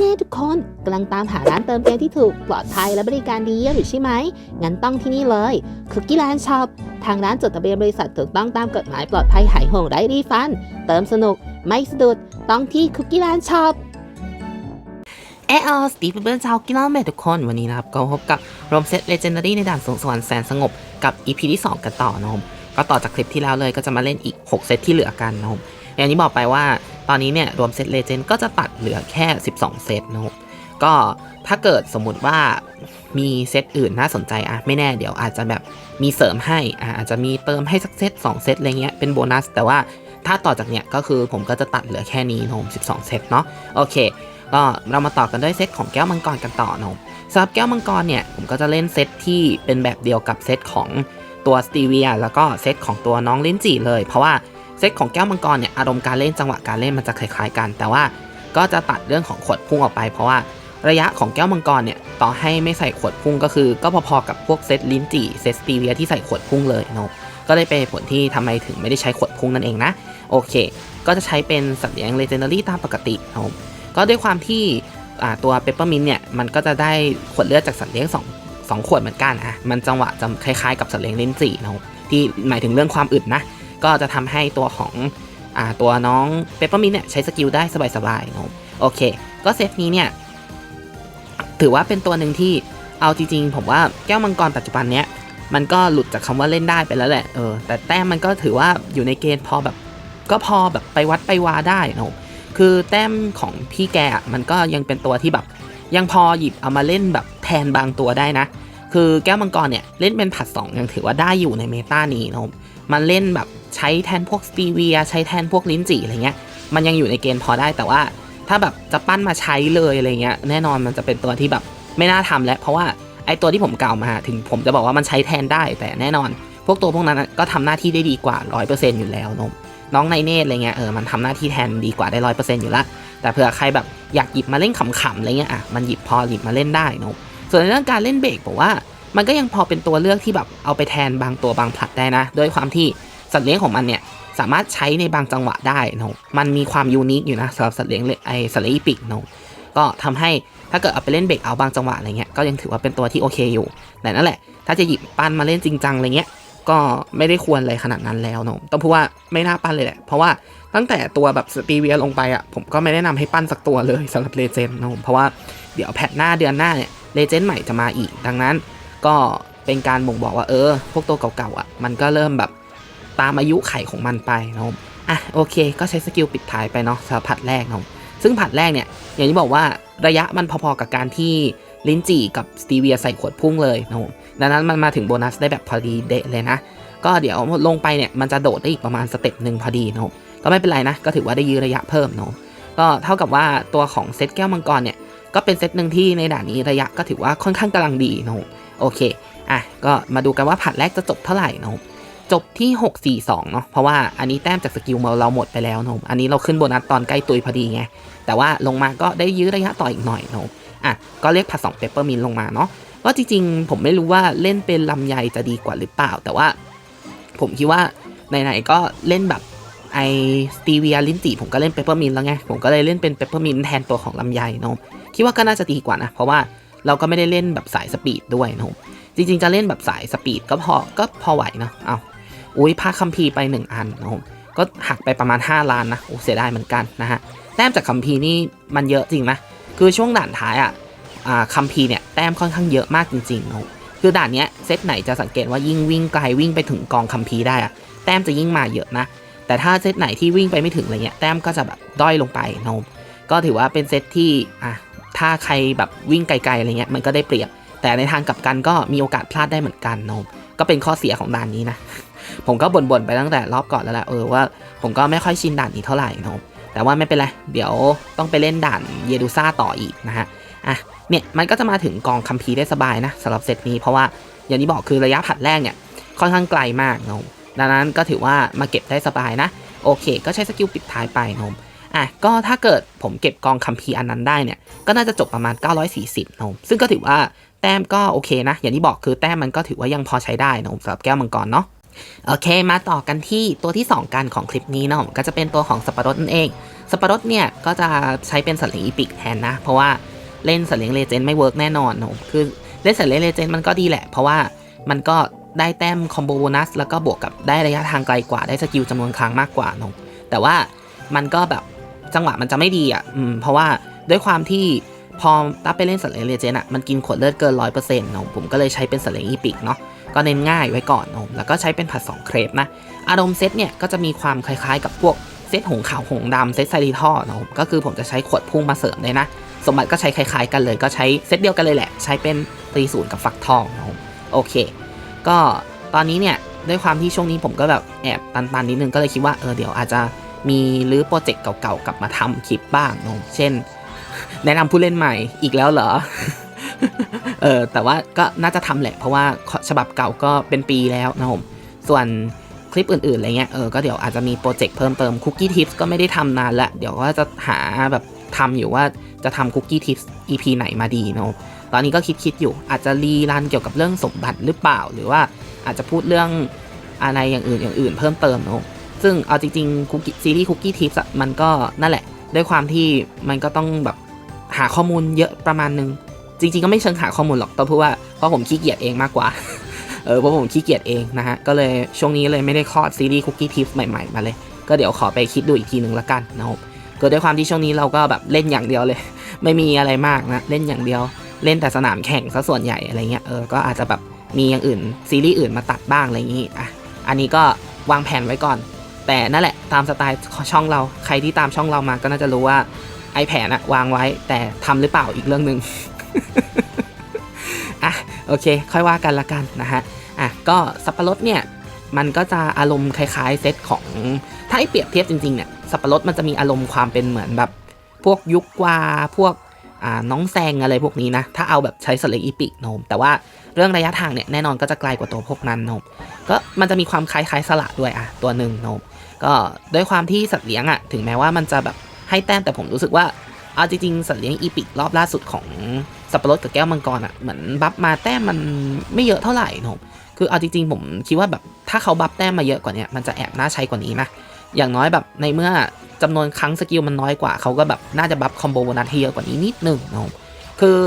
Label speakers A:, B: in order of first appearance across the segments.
A: แน่ๆทุกคนกำลังตามหาร้านเติมเกมที่ถูกปลอดภัยและบริการดีเยี่ยมอยู่ใช่ไหม งั้นต้องที่นี่เลยคุกกี้แลนด์ช็อปทางร้านจดทะเบียนบริษัทถูกต้องตามกฎหมายปลอดภัยหายห่วงไร้รีฟัน เติมสนุก ไม่สะดุดต้องที่คุกกี้แลนด์ช็อปเออสตีฟเบิร์นชาวกินล้อแม่ทุกคนวันนี้นะครับ ก็พบกับรวมเซตเลเจนดารี่ในด่านสวงสวรรค์แสนสงบกับ EP ที่ 2 กันต่อนะครับก็ต่อจากคลิปที่แล้วเลยก็จะมาเล่นอีก 6 เซตที่เหลือกันนะครับอย่างที่บอกไปว่า ตอนนี้เนี่ยรวมเซตเลเจนด์ก็จะตัดเหลือแค่ 12 เซตนะครับก็ถ้าเกิดสมมติว่ามีเซตอื่นน่าสนใจอะไม่แน่เดี๋ยวอาจจะแบบมีเสริมให้อะอาจจะมีเติมให้สักเซต2เซตอะไรเงี้ยเป็นโบนัส แต่ว่าถ้าต่อจากเนี้ยก็คือผมก็จะตัดเหลือแค่นี้นะครับ12 เซตเนาะโอเคก็เรามาต่อกันด้วยเซตของแก้วมังกรกันต่อนะครับสำหรับแก้วมังกรเนี่ยผมก็จะเล่นเซตที่เป็นแบบเดียวกับเซตของตัวสตีเวียแล้วก็เซตของตัวน้องลิ้นจี่เลย เพราะว่า เซตของแก้วมังกรเนี่ยอารมณ์การเล่นจังหวะการเล่นมันจะคล้าย ๆ กัน แต่ว่าก็จะตัดเรื่องของขวดพุ่งออกไป เพราะว่าระยะของแก้วมังกรเนี่ยต่อให้ไม่ใส่ขวดพุ่งก็คือ ก็พอๆกับพวกเซตลิ้นจี่เซตสตีเวียที่ใส่ขวดพุ่งเลยเนาะก็เลยเป็นผลที่ทำไมถึงไม่ได้ใช้ขวดพุ่งนั่นเองนะโอเค ก็จะใช้เป็นสัตว์เลี้ยงเลเจนดารี่ตามปกติเนาะก็ด้วยความที่ตัวเปปเปอร์มินเนี่ยมันก็จะได้ขวดเลือดจากสัตว์เลี้ยง2 2ขวดเหมือนกันอะมันจังหวะจะคล้ายๆกับสัตว์เลี้ยงลิ้นจี่นะที่หมายถึงเรื่องความอึดนะ ก็จะทำให้ตัวของอตัวน้องเปเปอร์มินเนี่ยใช้สกิลได้สบายๆนะครับโอเค ก็เซตนี้เนี่ย ถือว่าเป็นตัวหนึ่งที่เอาจริงๆ ผมว่าแก้วมังกรปัจจุบันเนี้ยมันก็หลุดจากคำว่าเล่นได้ไปแล้วแหละเออแต่แต้มมันก็ถือว่าอยู่ในเกณฑ์พอแบบ ก็พอแบบไปวัดไปวาได้นะครับคือแต้มของพี่แกะมันก็ยังเป็นตัวที่แบบ ยังพอหยิบเอามาเล่นแบบแทนบางตัวได้นะ คือแก้วมังกรเนี่ยเล่นเป็นผัด2ยังถือว่าได้อยู่ในเมตานี้นะครับมันเล่นแบบ ใช้แทนพวกสตีเวีย ใช้แทนพวกลิ้นจี่อะไรเงี้ย มันยังอยู่ในเกณฑ์พอได้แต่ว่า ถ้าแบบจะปั้นมาใช้เลยอะไรเงี้ยแน่นอนมันจะเป็นตัวที่แบบไม่น่าทำแล้ว เพราะว่าไอตัวที่ผมกล่าวมาถึงผมจะบอกว่ามันใช้แทนได้แต่แน่นอน พวกตัวพวกนั้นก็ทำหน้าที่ได้ดีกว่า 100%อยู่แล้วนมน้องไนเนตอะไรเงี้ยเออมันทำหน้าที่แทนดีกว่าได้ร้อยเปอร์เซ็นต์อยู่ละแต่เผื่อใครแบบอยากหยิบมาเล่นขำๆอะไรเงี้ยอะมันหยิบพอหยิบมาเล่นได้นอะส่วนในเรื่องการเล่นเบรกผมว่า มันก็ยังพอเป็นตัวเลือกที่แบบเอาไปแทนบางตัวบางผลัดได้นะ ด้วยความที่ สัตว์เลี้ยงของมันเนี่ยสามารถใช้ในบางจังหวะได้นอะมันมีความยูนิคอยู่นะสำหรับสัตว์เลี้ยงไอสัตว์เลี้ยงอีปิกนอะก็ทำให้ถ้าเกิดเอาไปเล่นเบรกเอาบางจังหวะอะไรเงี้ยก็ยังถือว่าเป็นตัวที่โอเคอยู่ แต่นั่นแหละ ถ้าจะหยิบปั้นมาเล่นจริงจังอะไรเงี้ยก็ไม่ได้ควรเลยขนาดนั้นแล้วเนาะต้องพูดว่าไม่น่าปั้นเลยแหละ เพราะว่าตั้งแต่ตัวแบบสตีเวียลงไปอะผมก็ไม่แนะนำให้ปั้นสักตัวเลยสำหรับเลเจนด์นะผมเพราะว่าเดี๋ยวแพทหน้าเดือนหน้าเนี่ยเลเจนด์ใหม่จะมาอีก ดังนั้นก็เป็นการบ่งบอกว่าเออ พวกตัวเก่าๆอะมันก็เริ่มแบบ ตามอายุไขของมันไปนะผมอะโอเค ก็ใช้สกิลปิดท้ายไปเนาะสำหรับผัดแรกนะครับซึ่งผัดแรกเนี่ยอย่างที่บอกว่าระยะมันพอๆกับการที่ลิ้นจี่กับสตีเวียใส่ขวดพุ่งเลยนะผมดังนั้นมันมาถึงโบนัสได้แบบพอดีเดะเลยนะ ก็เดี๋ยวลงไปเนี่ยมันจะโดดได้อีกประมาณสเต็ปหนึ่งพอดีนะครับก็ไม่เป็นไรนะ ก็ถือว่าได้ยื้อระยะเพิ่มเนาะก็เท่ากับว่าตัวของเซตแก้วมังกรเนี่ยก็เป็นเซตหนึ่งที่ในด่านนี้ระยะก็ถือว่าค่อนข้างกำลังดีนะครับโอเคอะก็มาดูกันว่าผัดแรกจะจบเท่าไหร่นะครับ จบที่ 642 เนาะเพราะว่าอันนี้แต้มจากสกิลเราหมดไปแล้วนะอันนี้เราขึ้นโบนัสตอนใกล้ตุยพอดีไง แต่ว่าลงมาก็ได้ยื้อระยะต่ออีกหน่อยนะอะก็เรียกผัด2เปเปอร์มินลงมาเนาะก็จริงๆ ผมไม่รู้ว่าเล่นเป็นลำไยจะดีกว่าหรือเปล่า แต่ว่าผมคิดว่าไหนๆก็เล่นแบบไอสตีเวียลินจีผมก็เล่นเปเปอร์มินแล้วไง ผมก็เลยเล่นเป็นเปเปอร์มินแทนตัวของลำไยนาะคิดว่าก็น่าจะดีกว่านะ เพราะว่าเราก็ไม่ได้เล่นแบบสายสปีดด้วยนาะจริงๆ จะเล่นแบบสายสปีดก็พอก็พอไหวนะเอา อุ้ยพาคัมภีร์ไป 1 อันเนาะก็หักไปประมาณ 5 ล้านนะโอ้เสียดายเหมือนกันนะฮะแต้มจากคัมภีร์นี่มันเยอะจริงนะคือช่วงด่านท้ายอะคัมภีร์เนี่ยแต้มค่อนข้างเยอะมากจริงๆนะคือด่านเนี้ยเซตไหนจะสังเกตว่ายิ่งวิ่งไกลวิ่งไปถึงกองคัมภีร์ได้อะแต้มจะยิ่งมาเยอะนะ แต่ถ้าเซตไหนที่วิ่งไปไม่ถึงอะไรเงี้ยแต้มก็จะแบบด้อยลงไปโนมก็ถือว่าเป็นเซตที่อะถ้าใครแบบวิ่งไกลๆอะไรเงี้ยมันก็ได้เปรียบ แต่ในทางกลับกันก็มีโอกาสพลาดได้เหมือนกันโนมก็เป็นข้อเสียของด่านนี้นะ ผมก็บ่นๆไปตั้งแต่รอบก่อนแล้วแหละเออว่าผมก็ไม่ค่อยชินด่านนี้เท่าไหร่โนมแต่ว่าไม่เป็นไร เดี๋ยวต้องไปเล่นด่านเยดูซ่าต่ออีกนะฮะอะเนี่ยมันก็จะมาถึงกองคัมภีร์ได้สบายนะสำหรับเซตนี้เพราะว่าอย่างที่บอกคือระยะผัดแรกเนี่ยค่อนข้างไกลมากนมดังนั้นก็ถือว่ามาเก็บได้สบายนะ โอเค ก็ใช้สกิลปิดท้ายไปนมอะก็ถ้าเกิดผมเก็บกองคัมภีร์อันนั้นได้เนี่ยก็น่าจะจบประมาณ 940นมซึ่งก็ถือว่าแต้มก็โอเคนะ อย่างที่บอกคือแต้มมันก็ถือว่ายังพอใช้ได้นมสำหรับแก้วมังกรเนาะ โอเค มาต่อกันที่ตัวที่ 2 กันของคลิปนี้เนาะก็จะเป็นตัวของสับปะรดนั่นเอง
B: สับปะรดเนี่ยก็จะใช้เป็นสัตว์เลี้ยงอีพิกแทนนะ เพราะว่าเล่นสัตว์เลี้ยงเลเจนด์ไม่เวิร์กแน่นอนนะคือเล่นสัตว์เลี้ยงเลเจนด์มันก็ดีแหละ เพราะว่ามันก็ได้แต้มคอมโบโบนัสแล้วก็บวกกับได้ระยะทางไกลกว่าได้สกิลจำนวนครั้งมากกว่านะแต่ว่ามันก็แบบจังหวะมันจะไม่ดีอะอืมเพราะว่าด้วยความที่พอตับไปเล่นสัตว์เลี้ยงเลเจนด์อะมันกินขวดเลือดเกินร้อยเปอร์เซ็นต์นะผมก็เลยใช้เป็นสัตว์เลี้ยงอีพิกเนาะ ก็เน้นง่ายไว้ก่อนนอะแล้วก็ใช้เป็นผัดสองเครปนะ อารมณ์เซตเนี่ยก็จะมีความคล้ายๆ กับพวกเซตหงขาวหงดำเซตไซริทอนะผมก็คือผมจะใช้ขวดพุ่งมาเสริมเลยนะ สมบัติก็ใช้คล้ายๆ กันเลย ก็ใช้เซตเดียวกันเลยแหละ ใช้เป็นตีศูนย์กับฟักทองนะผมโอเค ก็ตอนนี้เนี่ยด้วยความที่ช่วงนี้ผมก็แบบแอบตันๆนิดนึงก็เลยคิดว่าเออเดี๋ยวอาจจะมีรื้อโปรเจกต์เก่าๆกลับมาทำคลิปบ้างนะผมเช่น แนะนำผู้เล่นใหม่อีกแล้วเหรอ เออแต่ว่าก็น่าจะทำแหละ เพราะว่าฉบับเก่าก็เป็นปีแล้วนะผมส่วนคลิปอื่นๆอะไรเงี้ยเออก็เดี๋ยวอาจจะมีโปรเจกต์เพิ่มเติมคุกกี้ทิปส์ก็ไม่ได้ทำนานละเดี๋ยวก็จะหาแบบทำอยู่ว่าจะทำคุกกี้ทิปส์ EP ไหนมาดีเนาะตอนนี้ก็คิดๆอยู่อาจจะรีรันเกี่ยวกับเรื่องสมบัติหรือเปล่า หรือว่าอาจจะพูดเรื่องอะไรอย่างอื่นอย่างอื่นเพิ่มเติมเนาะซึ่งเอาจริงๆคุกกี้ซีรีส์คุกกี้ทิปส์มันก็นั่นแหละ ด้วยความที่มันก็ต้องแบบหาข้อมูลเยอะประมาณนึง จริงๆก็ไม่เชิงหาข้อมูลหรอกแต่เพราะว่าเพราะผมขี้เกียจเองมากกว่าเออเพราะผมขี้เกียจเองนะฮะก็เลยช่วงนี้เลยไม่ได้คลอดซีรีส์คุกกี้ทิปใหม่ๆมาเลย ก็เดี๋ยวขอไปคิดดูอีกทีหนึ่งละกันนะครับก็ด้วยความที่ช่วงนี้เราก็แบบเล่นอย่างเดียวเลย ไม่มีอะไรมากนะเล่นอย่างเดียวเล่นแต่สนามแข่งซะส่วนใหญ่อะไรเงี้ยเออก็อาจจะแบบมีอย่างอื่นซีรีส์อื่นมาตัดบ้างอะไรอย่างงี้อะอันนี้ก็วางแผนไว้ก่อน แต่นั่นแหละตามสไตล์ช่องเราใครที่ตามช่องเรามาก็น่าจะรู้ว่าไอแผนอะวางไว้แต่ทำหรือเปล่าอีกเรื่องหนึ่ง อะโอเค ค่อยว่ากันละกันนะฮะอะก็สับปะรดเนี่ยมันก็จะอารมณ์คล้ายๆเซตของถ้าให้เปรียบเทียบจริงๆเนี่ยสับปะรดมันจะมีอารมณ์ความเป็นเหมือนแบบ พวกยุกวาพวกน้องแซงอะไรพวกนี้นะถ้าเอาแบบใช้สเลกอีพิกโนม แต่ว่าเรื่องระยะทางเนี่ยแน่นอนก็จะไกลกว่าตัวพวกนั้นโนมก็มันจะมีความคล้ายๆสละด้วยอะตัวหนึ่งโนมก็ด้วยความที่สัตว์เลี้ยงอะถึงแม้ว่ามันจะแบบให้แต้มแต่ผมรู้สึกว่าเอาจริงๆสัตว์เลี้ยงอีพิกรอบล่าสุดของ สับปะรดกับแก้วมังกรอะเหมือนบัฟมาแต้มมันไม่เยอะเท่าไหร่นมคือเอาจริงๆผมคิดว่าแบบถ้าเขาบัฟแต้มมาเยอะกว่านี้มันจะแอบน่าใช้กว่านี้นะอย่างน้อยแบบในเมื่อจำนวนครั้งสกิลมันน้อยกว่าเขาก็แบบน่าจะบัฟคอมโบโบนัสให้เยอะกว่านี้นิดนึงนะครับคือ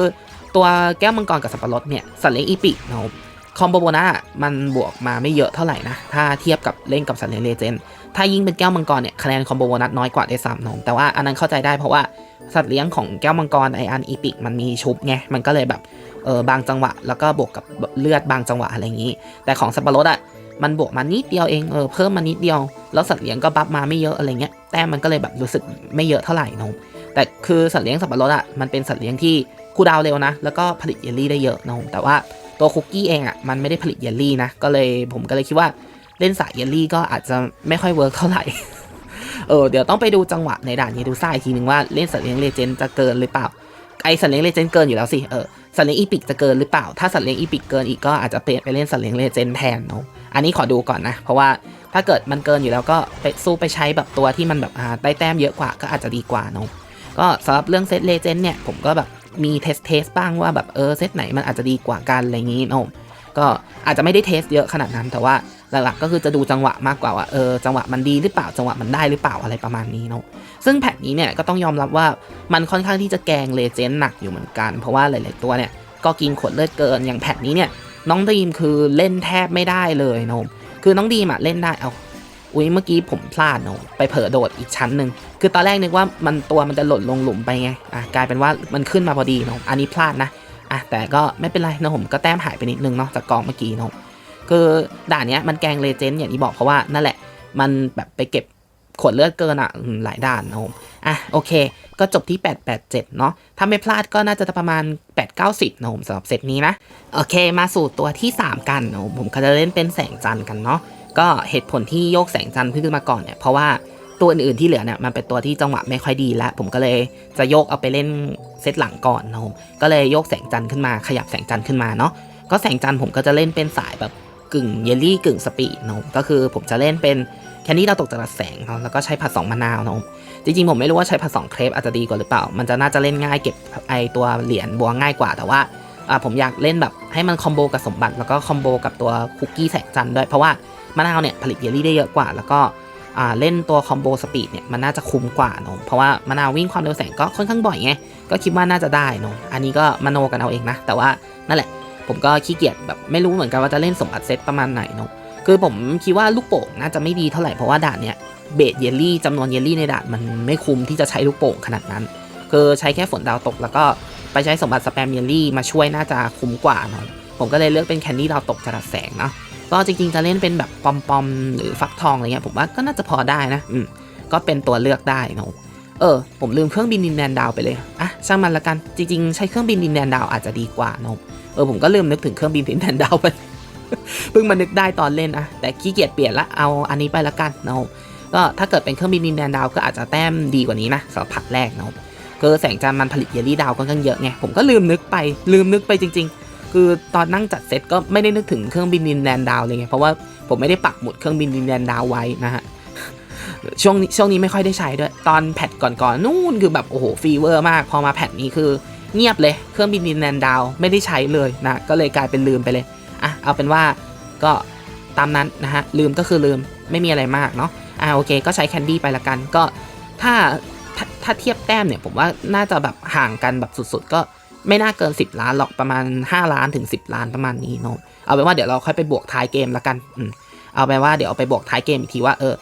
B: ตัวแก้วมังกรกับสับปะรดเนี่ยสัตว์เลี้ยงอีพินะครับคอมโบโบนัสมันบวกมาไม่เยอะเท่าไหร่นะถ้าเทียบกับเล่นกับสัตว์เลี้ยงเลเจนด์ ถ้ายิ่งเป็นแก้วมังกรเนี่ยคะแนนคอมโบโบนัสน้อยกว่าได้ซ้ำนะครับแต่ว่าอันนั้นเข้าใจได้เพราะว่าสัตว์เลี้ยงของแก้วมังกรไออันอีพิกมันมีชุบไงมันก็เลยแบบเออบางจังหวะ แล้วก็บวกกับเลือดบางจังหวะอะไรอย่างนี้ แต่ของสับปะรดอะมันบวกมานิดเดียวเองเออเพิ่มมานิดเดียว แล้วสัตว์เลี้ยงก็บัฟมาไม่เยอะอะไรเงี้ยแต้มมันก็เลยแบบรู้สึกไม่เยอะเท่าไหร่นะแต่คือสัตว์เลี้ยงสับปะรดอะมันเป็นสัตว์เลี้ยงที่คูดาวเร็วนะ แล้วก็ผลิตเยลลี่ได้เยอะนะแต่ว่าตัวคุกกี้เองอะมันไม่ได้ผลิตเยลลี่นะก็เลยผมก็เลยคิดว่า เล่นสายเยลลี่ก็อาจจะไม่ค่อยเวิร์กเท่าไหร่ เออเดี๋ยวต้องไปดูจังหวะในด่านนี้ดูซ่าอีกทีนึงว่าเล่นสัตว์เลี้ยงเลเจนด์จะเกินหรือเปล่า ไอสัตว์เลี้ยงเลเจนด์เกินอยู่แล้วสิ เออสัตว์เลี้ยงอีพิกจะเกินหรือเปล่า ถ้าสัตว์เลี้ยงอีพิกเกินอีกก็อาจจะเปลี่ยนไปเล่นสัตว์เลี้ยงเลเจนด์แทนเนาะ อันนี้ขอดูก่อนนะ เพราะว่าถ้าเกิดมันเกินอยู่แล้วก็ไปสู้ไปใช้แบบตัวที่มันแบบอ่าได้แต้มเยอะกว่าก็อาจจะดีกว่าเนาะ ก็สำหรับเรื่องเซตเลเจนด์เนี่ยผมก็แบบมีเทสเทสบ้างว่าแบบเออเซตไหนมันอาจจะดีกว่ากันอะไรอย่างงี้เนาะก็อาจจะไม่ได้เทสเยอะขนาดนั้นแต่ว่า หลักๆก็คือจะดูจังหวะมากกว่าว่าเออจังหวะมันดีหรือเปล่าจังหวะมันได้หรือเปล่าอะไรประมาณนี้เนาะซึ่งแพทนี้เนี่ยก็ต้องยอมรับว่ามันค่อนข้างที่จะแกงเลเจนด์หนักอยู่เหมือนกัน เพราะว่าหลายๆตัวเนี่ยก็กินขวดเลือดเกินอย่างแพทนี้เนี่ยน้องดีมคือเล่นแทบไม่ได้เลยนะผมคือน้องดีมอะเล่นได้เอาอุ้ยเมื่อกี้ผมพลาดเนาะไปเผลอโดดอีกชั้นหนึ่งคือตอนแรกนึกว่ามันตัวมันจะหล่นลงหลุมไปไงอะกลายเป็นว่ามันขึ้นมาพอดีเนาะอันนี้พลาดนะอะแต่ก็ไม่เป็นไรนะผมก็แต้มหายไปนิดนึงเนาะจากกองเมื่อกี้เนาะ คือด่านเนี้ยมันแกงเลเจนด์อย่างที่บอกเพราะว่านั่นแหละ มันแบบไปเก็บขวดเลือดเกินอะหลายด่านนะผมอะโอเค ก็จบที่ 887 เนาะถ้าไม่พลาดก็น่าจะประมาณ 890 นะผมสำหรับเซตนี้นะ โอเคมาสู่ตัวที่ 3 กันนะผมผมก็จะเล่นเป็นแสงจันทร์กันเนาะก็เหตุผลที่โยกแสงจันทร์ขึ้นมาก่อนเนี่ยเพราะว่าตัวอื่นๆที่เหลือเนี่ยมันเป็นตัวที่จังหวะไม่ค่อยดีแล้ว ผมก็เลยจะโยกเอาไปเล่นเซตหลังก่อนนะผมก็เลยโยกแสงจันทร์ขึ้นมาขยับแสงจันทร์ขึ้นมาเนาะก็แสงจันทร์ผมก็จะเล่นเป็นสายแบบ กึ่งเยลลี่กึ่งสปีดนะก็คือผมจะเล่นเป็นแคนดี้เราตกจากแสงเนาะแล้วก็ใช้ผัดสองมะนาวเนาะจริงๆ ผมไม่รู้ว่าใช้ผัดสองเครปอาจจะดีกว่าหรือเปล่า มันจะน่าจะเล่นง่ายเก็บไอตัวเหรียญบัวง่ายกว่าแต่ว่าอ่าผมอยากเล่นแบบให้มันคอมโบกับสมบัติแล้วก็คอมโบกับตัวคุกกี้แสงจันด้วย เพราะว่ามะนาวเนี่ยผลิตเยลลี่ได้เยอะกว่า แล้วก็อ่าเล่นตัวคอมโบสปีดเนี่ยมันน่าจะคุ้มกว่าเนอะเพราะว่ามะนาววิ่งความเร็วแสงก็ค่อนข้างบ่อยไงก็คิดว่าน่าจะได้เนอะอันนี้ก็มโนกันเอาเองนะ แต่ว่านั่นแหละ ผมก็ขี้เกียจแบบไม่รู้เหมือนกันว่าจะเล่นสมบัติเซตประมาณไหนเนอะคือผมคิดว่าลูกโป่งน่าจะไม่ดีเท่าไหร่เพราะว่าด่านเนี่ยเบสเยลลี่จำนวนเยลลี่ในด่านมันไม่คุ้มที่จะใช้ลูกโป่งขนาดนั้น คือใช้แค่ฝนดาวตก แล้วก็ไปใช้สมบัติสแปมเยลลี่มาช่วยน่าจะคุ้มกว่าเนอะผมก็เลยเลือกเป็นแคนดี้ดาวตกจรัสแสงเนาะก็จริงๆจะเล่นเป็นแบบปอมๆหรือฟักทองอะไรเงี้ยผมว่าก็น่าจะพอได้นะอืมก็เป็นตัวเลือกได้เนอะ เออ ผมลืมเครื่องบินดินแดนดาวไปเลยอะช่างมันละกันจริงๆ ใช้เครื่องบินดินแดนดาวอาจจะดีกว่าเนอะเออผมก็ลืมนึกถึงเครื่องบินดินแดนดาวไปเพิ่งมานึกได้ตอนเล่นอะแต่ขี้เกียจเปลี่ยนละเอาอันนี้ไปละกันเนอะก็ถ้าเกิดเป็นเครื่องบินดินแดนดาวก็อาจจะแต้มดีกว่านี้นะสำหรับผัดแรกเนอะคือแสงจันทร์มันผลิตเยลลี่ดาวค่อนข้างเยอะไงผมก็ลืมนึกไปลืมนึกไปจริง ๆ คือตอนนั่งจัดเซตก็ไม่ได้นึกถึงเครื่องบินดินแดนดาวเลยไงเพราะว่าผมไม่ได้ปักหมุดเครื่องบินดินแดนดาวไว้นะฮะ ช่วงนี้ช่วงนี้ไม่ค่อยได้ใช้ด้วย ตอนแพทก่อนๆนู่นคือแบบโอ้โหฟีเวอร์มาก พอมาแพทนี้คือเงียบเลย เครื่องบินดินแดนดาวไม่ได้ใช้เลยนะ ก็เลยกลายเป็นลืมไปเลย อะ เอาเป็นว่าก็ตามนั้นนะฮะ ลืมก็คือลืม ไม่มีอะไรมากเนาะ อะโอเค ก็ใช้แคนดี้ไปละกัน ก็ถ้าถ้าถ้าเทียบแต้มเนี่ย ผมว่าน่าจะแบบห่างกันแบบสุดๆ ก็ไม่น่าเกิน 10 ล้านหรอก ประมาณ 5 ล้านถึง 10 ล้านประมาณนี้เนาะ เอาเป็นว่าเดี๋ยวเราค่อยไปบวกท้ายเกมละกัน อืม เอาไปว่าเดี๋ยวเอาไปบวกท้ายเกมอีกทีว่าเออ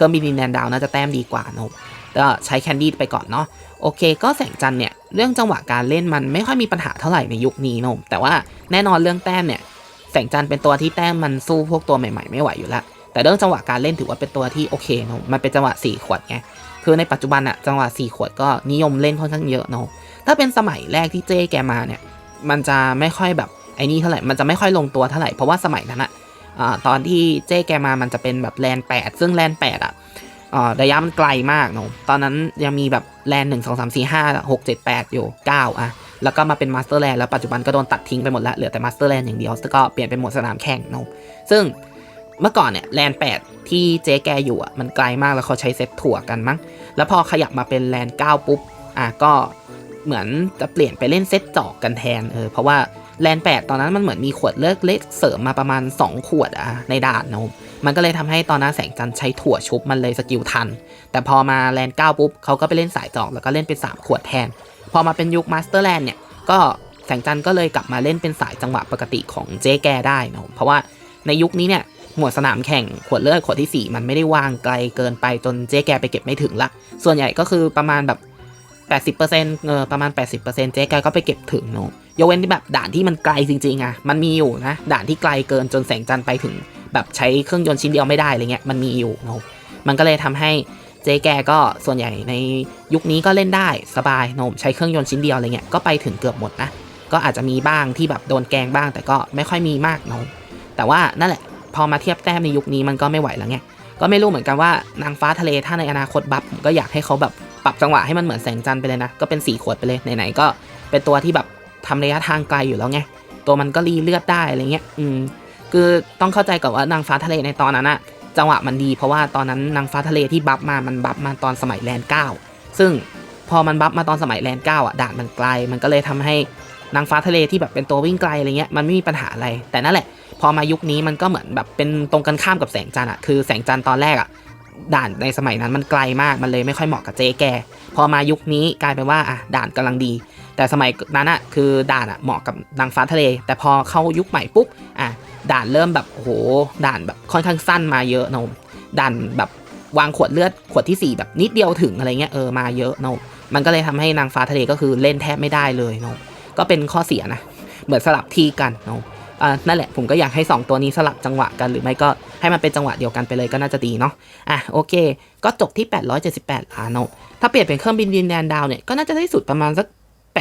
B: เครื่องบินดินแดนดาวน่าจะแต้มดีกว่าเนาะก็ใช้แคนดี้ไปก่อนเนาะโอเค ก็แสงจันเนี่ยเรื่องจังหวะการเล่นมันไม่ค่อยมีปัญหาเท่าไหร่ในยุคนี้เนาะแต่ว่าแน่นอนเรื่องแต้มเนี่ยแสงจันเป็นตัวที่แต้มมันสู้พวกตัวใหม่ๆ ไม่ไหวอยู่แล้วแต่เรื่องจังหวะการเล่นถือว่าเป็นตัวที่โอเคเนาะมันเป็นจังหวะ 4 ขวดไงคือในปัจจุบันอะจังหวะ 4 ขวดก็นิยมเล่นค่อนข้างเยอะเนาะถ้าเป็นสมัยแรกที่เจ๊แกมาเนี่ยมันจะไม่ค่อยแบบไอ้นี่เท่าไหร่มันจะไม่ค่อยลงตัวเท่าไหร่เพราะว่าสมัยนั้นอะ อตอนที่เจ๊แกมามันจะเป็นแบบแลนแปดซึ่งแลนแปดอะระยะมันไกลมากเนอะตอนนั้นยังมีแบบแลนหนึ่งสองสามสี่ห้าหกเจ็ดแปดอยู่เก้าอะแล้วก็มาเป็นมาสเตอร์แลนแล้วปัจจุบันก็โดนตัดทิ้งไปหมดแล้วเหลือแต่มาสเตอร์แลนอย่างเดียวแล้วก็เปลี่ยนเป็นหมวดสนามแข่งเนอะซึ่งเมื่อก่อนเนี่ยแลนแปดที่เจ๊แกอยู่อะมันไกลมากแล้วเขาใช้เซตถั่วกันมั้งแล้วพอขยับมาเป็นแลนเก้าปุ๊บอะก็เหมือนจะเปลี่ยนไปเล่นเซตจอกกันแทนเออเพราะว่า แลน8ตอนนั้นมันเหมือนมีขวดเลิกเล็กเสริมมาประมาณ 2 ขวดอะในด่านนะมันก็เลยทำให้ตอนนั้นแสงจันทร์ใช้ถั่วชุบมันเลยสกิลทัน แต่พอมาแลน9ปุ๊บเขาก็ไปเล่นสายจอกแล้วก็เล่นเป็น 3 ขวดแทน พอมาเป็นยุคมาสเตอร์แลนเนี่ยก็แสงจันทร์ก็เลยกลับมาเล่นเป็นสายจังหวะปกติของเจ๊แกได้นะเพราะว่าในยุคนี้เนี่ยหมวดสนามแข่งขวดเลือดขวดที่ 4 มันไม่ได้วางไกลเกินไปจนเจ๊แกไปเก็บไม่ถึงละ ส่วนใหญ่ก็คือประมาณแบบ 80%เออประมาณ 80%เจ๊แกก็ไปเก็บถึงเนอะยกเว้นที่แบบด่านที่มันไกลจริงๆอะมันมีอยู่นะ ด่านที่ไกลเกินจนแสงจันทร์ไปถึง แบบใช้เครื่องยนต์ชิ้นเดียวไม่ได้อะไรเงี้ยมันมีอยู่เนอะมันก็เลยทำให้เจ๊แกก็ส่วนใหญ่ในยุคนี้ก็เล่นได้สบายเนอะใช้เครื่องยนต์ชิ้นเดียวอะไรเงี้ยก็ไปถึงเกือบหมดนะก็อาจจะมีบ้างที่แบบโดนแกงบ้าง แต่ก็ไม่ค่อยมีมากเนอะแต่ว่านั่นแหละ พอมาเทียบแต้มในยุคนี้มันก็ไม่ไหวแล้วไงก็ไม่รู้เหมือนกันว่านางฟ้าทะเลถ้าในอนาคตบัฟก็อยากให้เขาแบบ ปรับจังหวะให้มันเหมือนแสงจันทร์ไปเลยนะ ก็เป็น 4 ขวดไปเลย ไหนๆก็เป็นตัวที่แบบทำระยะทางไกลอยู่แล้วไง ตัวมันก็รีเลือดได้อะไรเงี้ย อืม คือต้องเข้าใจก่อนว่านางฟ้าทะเลในตอนนั้นอะจังหวะมันดีเพราะว่าตอนนั้นนางฟ้าทะเลที่บัฟมา มันบัฟมาตอนสมัยแลนเก้าซึ่งพอมันบัฟมาตอนสมัยแลนเก้าอะด่านมันไกล มันก็เลยทำให้นางฟ้าทะเลที่แบบเป็นตัววิ่งไกลอะไรเงี้ย มันไม่มีปัญหาอะไร แต่นั่นแหละ พอมายุคนี้มันก็เหมือนแบบเป็นตรงกันข้ามกับแสงจันทร์อะคือแสงจันทร์ตอนแรกอะ ด่านในสมัยนั้นมันไกลมากมันเลยไม่ค่อยเหมาะกับเจ๊แก พอมายุคนี้กลายเป็นว่าอะด่านกำลังดี แต่สมัยนั้นอะคือด่านอะเหมาะกับนางฟ้าทะเล แต่พอเข้ายุคใหม่ปุ๊บอะด่านเริ่มแบบโอ้โหด่านแบบค่อนข้างสั้นมาเยอะนะด่านแบบวางขวดเลือดขวดที่สี่แบบนิดเดียวถึงอะไรเงี้ยเออมาเยอะนะมันก็เลยทำให้นางฟ้าทะเลก็คือเล่นแทบไม่ได้เลยนาะก็เป็นข้อเสียนะเหมือนสลับที่กันนาะ อ่านั่นแหละผมก็อยากให้ 2 ตัวนี้สลับจังหวะกันหรือไม่ก็ให้มันเป็นจังหวะเดียวกันไปเลยก็น่าจะดีเนาะอะโอเค ก็จบที่ 878 ล้านเนาะถ้าเปลี่ยนเป็นเครื่องบินดินแดนดาวเนี่ยก็น่าจะได้สุดประมาณสัก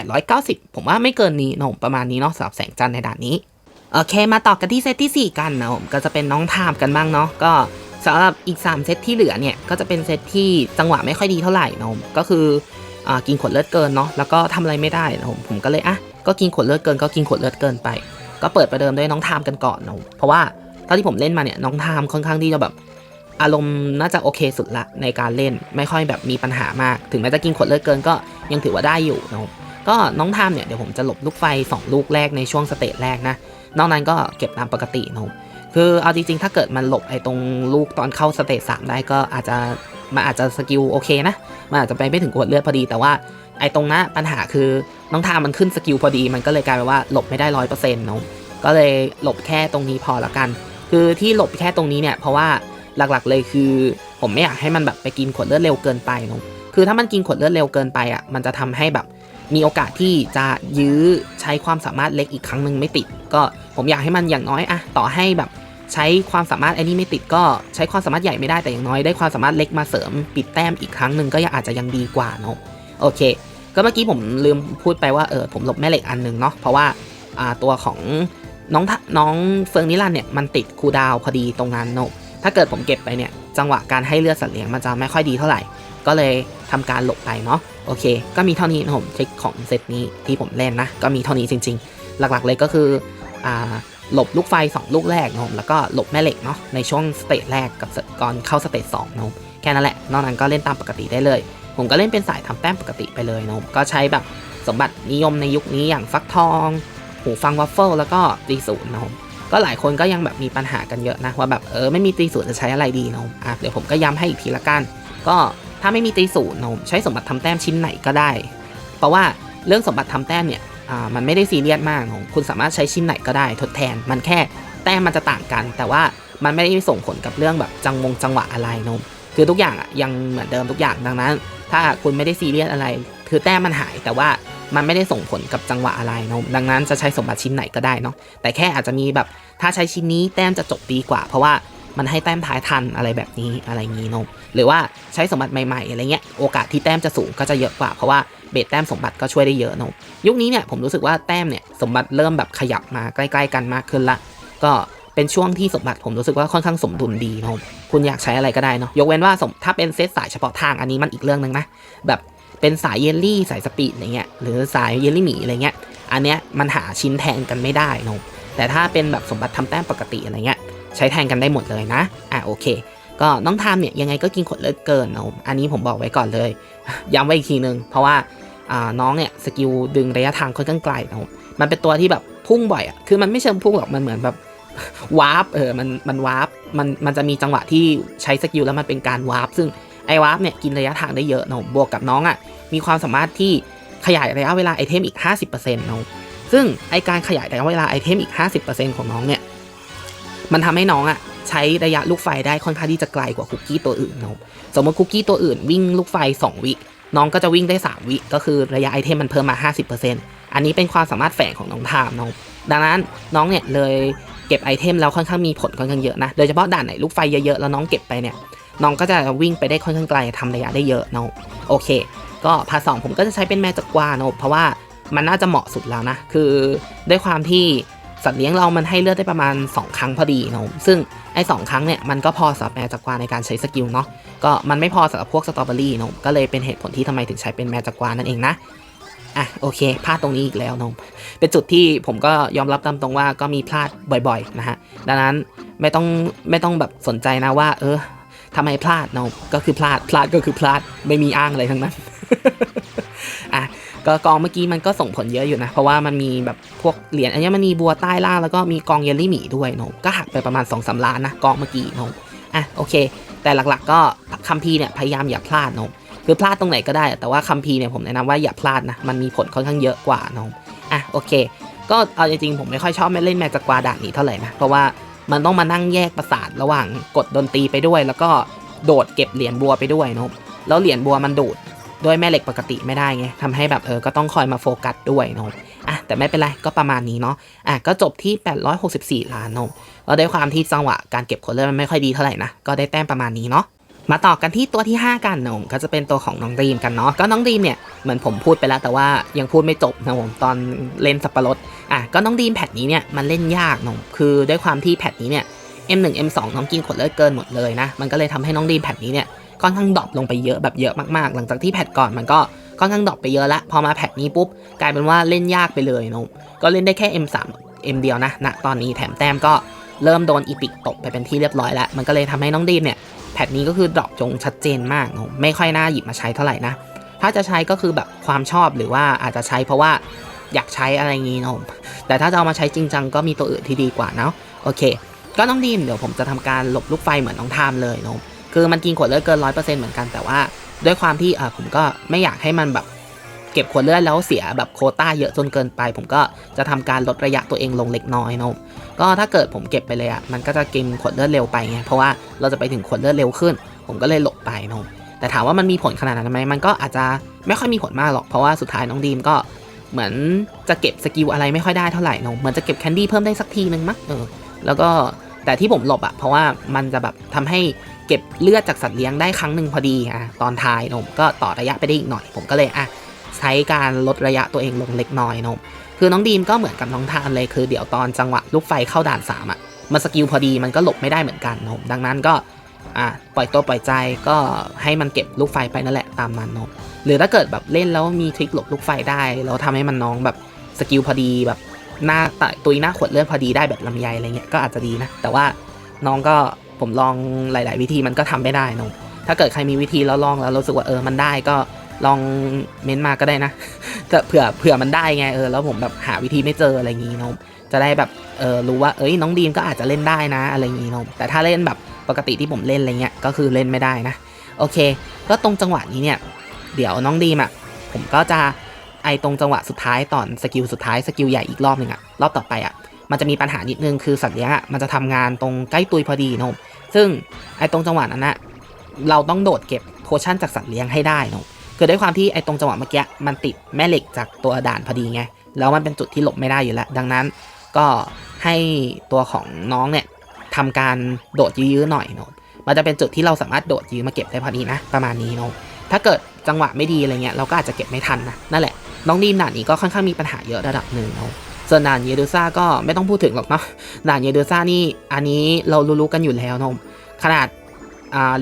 B: 890 ผมว่าไม่เกินนี้เนาะประมาณนี้เนาะสำหรับแสงจันทร์ในด่านนี้โอเค มาต่อกันที่เซตที่ 4 กันนะผมก็จะเป็นน้องทามกันบ้างเนาะก็สำหรับอีก 3 เซตที่เหลือเนี่ยก็จะเป็นเซตที่จังหวะไม่ค่อยดีเท่าไหร่นะผมก็คืออ่ากินขวดเลือดเกินเนาะแล้วก็ทำอะไรไม่ได้นะผมผมก็เลยอะก็กินขวดเลือดเกินก็กินขวดเลือดเกินไป ก็เปิดประเดิมด้วยน้องทามกันก่อนเนาะเพราะว่าเท่าที่ผมเล่นมาเนี่ยน้องทามค่อนข้างที่จะแบบอารมณ์น่าจะโอเคสุดละในการเล่นไม่ค่อยแบบมีปัญหามาก ถึงแม้จะกินขวดเลือดเกินก็ยังถือว่าได้อยู่เนาะก็น้องทามเนี่ยเดี๋ยวผมจะหลบลูกไฟ 2 ลูกแรกในช่วงสเตจแรกนะนอกนั้นก็เก็บตามปกติเนาะคือเอาจริงๆ ถ้าเกิดมันหลบไอ้ตรงลูกตอนเข้าสเตจสามได้ก็อาจจะมันอาจจะสกิลโอเคนะ มันอาจจะไปไม่ถึงกดเลือดพอดีแต่ว่า ไอ้ตรงนั้นปัญหาคือน้องทามันขึ้นสกิลพอดี มันก็เลยกลายเป็นว่าหลบไม่ได้ร้อยเปอร์เซ็นต์เนาะก็เลยหลบแค่ตรงนี้พอละกัน คือที่หลบแค่ตรงนี้เนี่ยเพราะว่าหลักๆเลยคือ ผมไม่อยากให้มันแบบไปกินขวดเลือดเร็วเกินไปเนาะคือถ้ามันกินขวดเลือดเร็วเกินไปอะมันจะทำให้แบบมีโอกาสที่จะยื้อใช้ความสามารถเล็กอีกครั้งหนึ่งไม่ติด ก็ผมอยากให้มันอย่างน้อยอะต่อให้แบบใช้ความสามารถไอ้นี่ไม่ติดก็ใช้ความสามารถใหญ่ไม่ได้แต่อย่างน้อยได้ความสามารถเล็กมาเสริม ปิดแต้มอีกครั้งหนึ่งก็ยังอาจจะยังดีกว่าเนาะโอเค ก็เมื่อกี้ผมลืมพูดไปว่าเออผมหลบแม่เหล็กอันหนึ่งเนาะเพราะว่าอ่าตัวของน้องน้องเฟิงนิรันเนี่ยมันติดคูดาวพอดีตรงนั้นเนาะถ้าเกิดผมเก็บไปเนี่ยจังหวะการให้เลือดสัตว์เลี้ยงมันจะไม่ค่อยดีเท่าไหร่ ก็เลยทำการหลบไปเนาะโอเค ก็มีเท่านี้นะผมทริคของเซตนี้ที่ผมเล่นนะก็มีเท่านี้จริง ๆ หลักๆเลยก็คืออ่าหลบลูกไฟ 2 ลูกแรกนะผมแล้วก็หลบแม่เหล็กเนาะในช่วงสเตจแรกกับก่อนเข้าสเตจสองนะผมแค่นั้นแหละนอกนั้นก็เล่นตามปกติได้เลย ผมก็เล่นเป็นสายทำแต้มปกติไปเลยนะผมก็ใช้แบบสมบัตินิยมในยุคนี้อย่างฟักทอง หูฟังวัฟเฟิลแล้วก็ตีศูนย์นะผมก็หลายคนก็ยังแบบมีปัญหากันเยอะนะว่าแบบเออไม่มีตีศูนย์จะใช้อะไรดีนะผมอะเดี๋ยวผมก็ย้ำให้อีกทีละกัน ก็ถ้าไม่มีตีศูนย์นะผมใช้สมบัติทำแต้มชิ้นไหนก็ได้ เพราะว่าเรื่องสมบัติทำแต้มเนี่ยอ่ามันไม่ได้ซีเรียสมากนะผมคุณสามารถใช้ชิ้นไหนก็ได้ทดแทน มันแค่แต้มมันจะต่างกัน แต่ว่ามันไม่ได้ส่งผลกับเรื่องแบบจังวงจังหวะอะไรนะผมคือทุกอย่างอะยังเหมือนเดิมทุกอย่างดังนั้น ถ้าคุณไม่ได้ซีเรียสอะไร คือแต้มมันหายแต่ว่ามันไม่ได้ส่งผลกับจังหวะอะไรเนาะดังนั้นจะใช้สมบัติชิ้นไหนก็ได้เนาะแต่แค่อาจจะมีแบบถ้าใช้ชิ้นนี้แต้มจะจบดีกว่า เพราะว่ามันให้แต้มท้ายทันอะไรแบบนี้อะไรงนี้เนาะหรือว่าใช้สมบัติใหม่ๆอะไรเงี้ยโอกาสที่แต้มจะสูงก็จะเยอะกว่าเพราะว่าเบสแต้มสมบัติก็ช่วยได้เยอะเนาะยุคนี้เนี่ยผมรู้สึกว่าแต้มเนี่ยสมบัติเริ่มแบบขยับมาใกล้ ๆ กันมากขึ้นละ ก็ เป็นช่วงที่สมบัติผมรู้สึกว่าค่อนข้างสมดุลดีเนาะคุณอยากใช้อะไรก็ได้เนาะยกเว้นว่าสมถ้าเป็นเซตสายเฉพาะทางอันนี้มันอีกเรื่องหนึ่งนะแบบเป็นสายเยลลี่สายสปีดอะไรเงี้ยหรือสายเยลลี่หมีอะไรเงี้ยอันเนี้ยมันหาชิ้นแทนกันไม่ได้เนาะแต่ถ้าเป็นแบบสมบัติทำแต้มปกติอะไรเงี้ยใช้แทนกันได้หมดเลยนะอะโอเค ก็น้องทามเนี่ยยังไงก็กินขวดเลือดเกินเนาะอันนี้ผมบอกไว้ก่อนเลย ย้ำไว้อีกทีนึงเพราะว่าอ่าน้องเนี่ยสกิลดึงระยะทางค่อนข้างไกลเนาะมันเป็นตัวที่แบบพุ่งบ่อยอะคือมันไม่เชิงพุ่งหรอกมันเหมือนแบบ วาร์ปเออมันมันวาร์ปมันมันจะมีจังหวะที่ใช้สกิลแล้วมันเป็นการวาร์ปซึ่งไอวาร์ปเนี่ยกินระยะทางได้เยอะเนอะบวกกับน้องอะ่ะมีความสามารถที่ขยายระยะเวลาไอเทมอีก 50%เนอะซึ่งไอการขยายระยะเวลาไอเทมอีก 50%ของน้องเนี่ยมันทำให้น้องอะ่ะใช้ระยะลูกไฟได้ค่อนข้างที่จะไกลกว่าคุกกี้ตัวอื่นเนอะสมมติคุกกี้ตัวอื่นวิ่งลูกไฟ 2 วิน้องก็จะวิ่งได้ 3 วิ ก็คือระยะไอเทมมันเพิ่มมา 50%อันนี้เป็นความสามารถแฝงของน้องทามเนอะดังนั้นน้องเนี่ยเลย เก็บไอเทมแล้วค่อนข้างมีผลค่อนข้างเยอะนะ โดยเฉพาะด่านไหนลูกไฟเยอะๆแล้วน้องเก็บไปเนี่ย น้องก็จะวิ่งไปได้ค่อนข้างไกลทำระยะได้เยอะเนาะโอเค ก็พาสองผมก็จะใช้เป็นแม่จักรวาเนาะเพราะว่ามันน่าจะเหมาะสุดแล้วนะ คือด้วยความที่สัตว์เลี้ยงเรามันให้เลือดได้ประมาณ 2 ครั้งพอดีเนาะซึ่งไอ้สครั้งเนี่ยมันก็พอสำหรับแม่จักวาในการใช้สกิลเนาะ ก็มันไม่พอสำหรับพวกสตรอเบอรี่เนาะก็เลยเป็นเหตุผลที่ทำไมถึงใช้เป็นแม่จักวานั่นเองนะ อะโอเคพลาดตรงนี้อีกแล้วนาะเป็นจุดที่ผมก็ยอมรับตามตรงว่าก็มีพลาดบ่อยๆนะฮะดังนั้นไม่ต้องไม่ต้องแบบสนใจนะว่า เออทำไมพลาดนาะก็คือพลาดพลาดก็คือพลาดไม่มีอ้างอะไรทั้งนั้นอะก็กองเมื่อกี้มันก็ส่งผลเยอะอยู่นะ เพราะว่ามันมีแบบพวกเหรียญอัญมณีบัวใต้ล่างแล้วก็มีกองเยลลี่หมีด้วยนาะก็หักไปประมาณ2อสาล้านนะกองเมื่อกี้นาะอะโอเค แต่หลักๆก็คัมภีร์เนี่ยพยายามอย่าพลาดนาะ คือพลาดตรงไหนก็ได้ แต่ว่าคัมภีร์เนี่ยผมแนะนำว่าอย่าพลาดนะ มันมีผลค่อนข้างเยอะกว่าเนาะอะโอเค ก็เอาจริงๆผมไม่ค่อยชอบไม่เล่นแมจกวาด่านนี้เท่าไหร่นะ เพราะว่ามันต้องมานั่งแยกประสาทระหว่างกดดนตรีไปด้วย แล้วก็โดดเก็บเหรียญบัวไปด้วยเนาะแล้วเหรียญบัวมันดูดด้วยแม่เหล็กปกติไม่ได้ไงทำให้แบบเออก็ต้องคอยมาโฟกัสด้วยเนาะอะแต่ไม่เป็นไรก็ประมาณนี้เนาะอะก็จบที่ 864 ล้านเนาะแล้วด้วยความที่จังหวะการเก็บคนเลือดมันไม่ค่อยดีเท่าไหร่นะ ก็ได้แต้มประมาณนี้เนาะ มาต่อกันที่ตัวที่ 5 กันนะผมก็จะเป็นตัวของน้องดีมกันเนาะก็น้องดีมเนี่ยเหมือนผมพูดไปแล้วแต่ว่ายังพูดไม่จบนะผมตอนเล่นสับปะรดอะก็น้องดีมแพทนี้เนี่ยมันเล่นยากนาะคือด้วยความที่แพทนี้เนี่ย M1 M2 น้องกินขวดเลือดเกินหมดเลยนะมันก็เลยทำให้น้องดีมแพทนี้เนี่ยค่อนข้างดรอปลงไปเยอะแบบเยอะมากๆ หลังจากที่แพทก่อนมันก็ค่อนข้างดรอปไปเยอะละพอมาแพทนี้ปุ๊บกลายเป็นว่าเล่นยากไปเลยนาะก็เล่นได้แค่ M3 M เดียวนะณตอนนี้แถมแต้มก็ เริ่มโดนอีพิกตกไปเป็นที่เรียบร้อยแล้ว มันก็เลยทำให้น้องดีมเนี่ยแพทนี้ก็คือดรอปจงชัดเจนมาก ไม่ค่อยน่าหยิบมาใช้เท่าไหร่นะ ถ้าจะใช้ก็คือแบบความชอบหรือว่าอาจจะใช้เพราะว่าอยากใช้อะไรงี้เนาะแต่ถ้าจะเอามาใช้จริงจังก็มีตัวอื่นที่ดีกว่าเนาะโอเค ก็น้องดีมเดี๋ยวผมจะทำการหลบลูกไฟเหมือนน้องทามเลยนะครับคือมันกินขวดเลือดเกินร้อยเปอร์เซ็นต์เหมือนกันแต่ว่า ด้วยความที่อ่าผมก็ไม่อยากให้มันแบบ เก็บขวดเลือดแล้วเสียแบบโคต้าเยอะจนเกินไป ผมก็จะทำการลดระยะตัวเองลงเล็กน้อยนะก็ถ้าเกิดผมเก็บไปเลยอะมันก็จะกินขวดเลือดเร็วไปไงเพราะว่าเราจะไปถึงขวดเลือดเร็วขึ้น ผมก็เลยหลบไปนะแต่ถามว่ามันมีผลขนาดนั้นไหมมันก็อาจจะไม่ค่อยมีผลมากหรอกเพราะว่าสุดท้ายน้องดีมก็เหมือนจะเก็บสกิลอะไรไม่ค่อยได้เท่าไหร่เนอะเหมือนจะเก็บแคนดี้เพิ่มได้สักทีนึงมั้งเออแล้วก็แต่ที่ผมหลบอะเพราะว่ามันจะแบบทำให้เก็บเลือดจากสัตว์เลี้ยงได้ครั้งหนึ่งพอดีอะตอนท้ายนอะก็ต่อระยะไปได้อีกหน่อย ผมก็เลยอะ ใช้การลดระยะตัวเองลงเล็กน้อยนอะคือน้องดีมก็เหมือนกับน้องทานเลยคือเดี๋ยวตอนจังหวะลูกไฟเข้าด่านสามอะมันสกิลพอดีมันก็หลบไม่ได้เหมือนกันนอะดังนั้นก็อะปล่อยตัวปล่อยใจก็ให้มันเก็บลูกไฟไปนั่นแหละตามนั้นนอะหรือถ้าเกิดแบบเล่นแล้วมีทริคหลบลูกไฟได้แล้วทำให้มันน้องแบบสกิลพอดีแบบหน้าต,ตุยหน้าขวดเลือดพอดีได้แบบลำไยอะไรเงี้ยก็อาจจะดีนะ แต่ว่าน้องก็ผมลองหลาย ๆ วิธีมันก็ทำไม่ได้นอะถ้าเกิดใครมีวิธีแล้วลองแล้วรู้สึกว่าเออมันได้ก็ ลองเม้นมาก็ได้นะแต่เผื่อเผื่อมันได้ไงเออแล้วผมแบบหาวิธีไม่เจออะไรอย่างงี้เนอะจะได้แบบเออรู้ว่าเอ้ยน้องดีมก็อาจจะเล่นได้นะอะไรอย่างงี้เนอะแต่ถ้าเล่นแบบปกติที่ผมเล่นอะไรเงี้ยก็คือเล่นไม่ได้นะโอเค ก็ตรงจังหวะนี้เนี่ยเดี๋ยวน้องดีมอะผมก็จะไอตรงจังหวะสุดท้ายตอนสกิลสุดท้ายสกิลใหญ่อีกรอบหนึ่งอะรอบต่อไปอะมันจะมีปัญหานิดนึงคือสัตว์เลี้ยงอะมันจะทำงานตรงใกล้ตุยพอดีนะผมซึ่งไอตรงจังหวะนั้นอะเราต้องโดดเก็บโพชั่นจากสัตว์เลี้ยงให้ได้นะ คือด้วยความที่ไอ้ตรงจังหวะเมื่อกี้มันติดแม่เหล็กจากตัวด่านพอดีไง แล้วมันเป็นจุดที่หลบไม่ได้อยู่แล้ว ดังนั้นก็ให้ตัวของน้องเนี่ยทำการโดดยื้อหน่อยเนอะมันจะเป็นจุดที่เราสามารถโดดยืมมาเก็บได้พอดีนะ ประมาณนี้เนาะถ้าเกิดจังหวะไม่ดีอะไรเงี้ยเราก็อาจจะเก็บไม่ทันนะนั่นแหละน้องดีมด่านนี้ก็ค่อนข้างมีปัญหาเยอะระดับหนึ่งเนาะส่วนด่านเยดูซ่าก็ไม่ต้องพูดถึงหรอกเนาะด่านเยดูซ่านี่อันนี้เรารู้ๆกันอยู่แล้วเนาะขนาด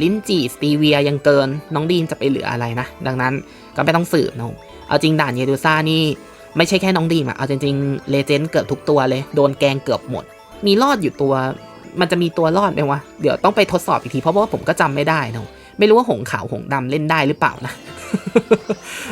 B: ลิ้นจี่สตีเวียยังเกิน น้องดีนจะไปเหลืออะไรนะ ดังนั้นก็ไม่ต้องสืบนะเอาจริงด่านเยดูซ่านี่ ไม่ใช่แค่น้องดีมอะเอาจริงๆเลเจนด์เกือบทุกตัวเลย โดนแกงเกือบหมด มีรอดอยู่ตัว มันจะมีตัวรอดไหมวะ เดี๋ยวต้องไปทดสอบอีกทีเพราะว่าผมก็จำไม่ได้นะ ไม่รู้ว่าหงขาวหงดำเล่นได้หรือเปล่านะ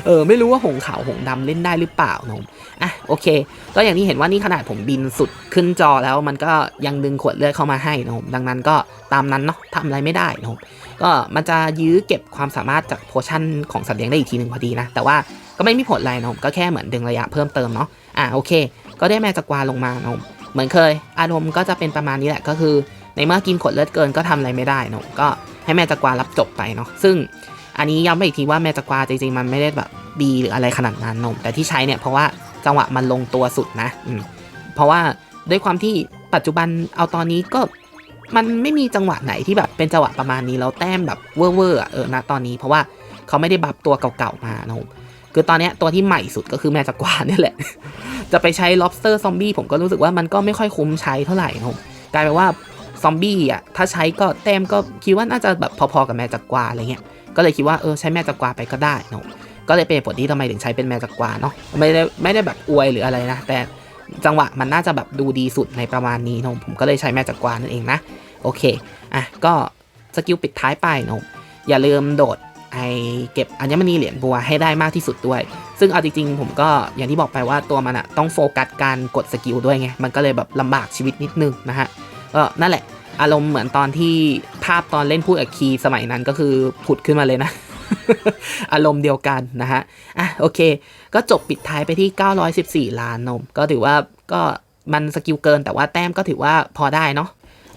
B: เออไม่รู้ว่าหงขาวหงดำเล่นได้หรือเปล่านะอะโอเค ก็อย่างที่เห็นว่านี่ขนาดผมบินสุดขึ้นจอแล้วมันก็ยังดึงขวดเลือดเข้ามาให้นะผมดังนั้นก็ตามนั้นเนาะทำอะไรไม่ได้นะผมก็มันจะยื้อเก็บความสามารถจากโพชั่นของสัตว์เลี้ยงได้อีกทีหนึ่งพอดีนะ แต่ว่าก็ไม่มีผลอะไรนะก็แค่เหมือนดึงระยะเพิ่มเติมเนาะอะโอเค ก็ได้แม่จากวาลงมานะเหมือนเคย อารมณ์ก็จะเป็นประมาณนี้แหละก็คือ ในเมื่อกินขวดเลือดเกินก็ทำอะไรไม่ได้เนอะก็ ให้แม่จักวารับจบไปเนาะซึ่งอันนี้ย้ำไปอีกทีว่าแม่จักวาจริงๆมันไม่ได้แบบดีหรืออะไรขนาดนั้นนอะแต่ที่ใช้เนี่ยเพราะว่าจังหวะมันลงตัวสุดนะอืมเพราะว่าด้วยความที่ปัจจุบันเอาตอนนี้ก็มันไม่มีจังหวะไหนที่แบบเป็นจังหวะประมาณนี้แล้วแต้มแบบเว่อร์ๆอะเออนะตอนนี้เพราะว่าเขาไม่ได้บัฟตัวเก่าๆมานอะคือตอนนี้ตัวที่ใหม่สุดก็คือแม่จักวาเนี่ยแหละ จะไปใช้ lobster zombie ผมก็รู้สึกว่ามันก็ไม่ค่อยคุ้มใช้เท่าไหร่เนอะกลายเป็นว่า ซอมบี้อะถ้าใช้ก็แต้มก็คิดว่าน่าจะแบบพอๆกับแมจักวาอะไรเงี้ยก็เลยคิดว่าเออใช้แมจักวาไปก็ได้เนาะก็เลยเป็นผลที่ทำไมถึงใช้เป็นแมจักวาเนาะไม่ได้ไม่ได้แบบอวยหรืออะไรนะแต่จังหวะมันน่าจะแบบดูดีสุดในประมาณนี้เนาะผมก็เลยใช้แมจักวานั่นเองนะโอเคอะก็สกิลปิดท้ายไปเนาะอย่าลืมโดดไอเก็บอัญมณีเหรียญบัวให้ได้มากที่สุดด้วย ซึ่งเอาจริงๆผมก็อย่างที่บอกไปว่าตัวมันอะต้องโฟกัสการกดสกิลด้วยไง มันก็เลยแบบลำบากชีวิตนิดนึงนะฮะก็นั่นแหละ อารมณ์เหมือนตอนที่ภาพตอนเล่นพูดกับคีสมัยนั้นก็คือผุดขึ้นมาเลยนะ อารมณ์เดียวกันนะฮะ อะโอเค ก็จบปิดท้ายไปที่ 914 ล้านนม ก็ถือว่าก็มันสกิลเกินแต่ว่าแต้มก็ถือว่าพอได้เนาะ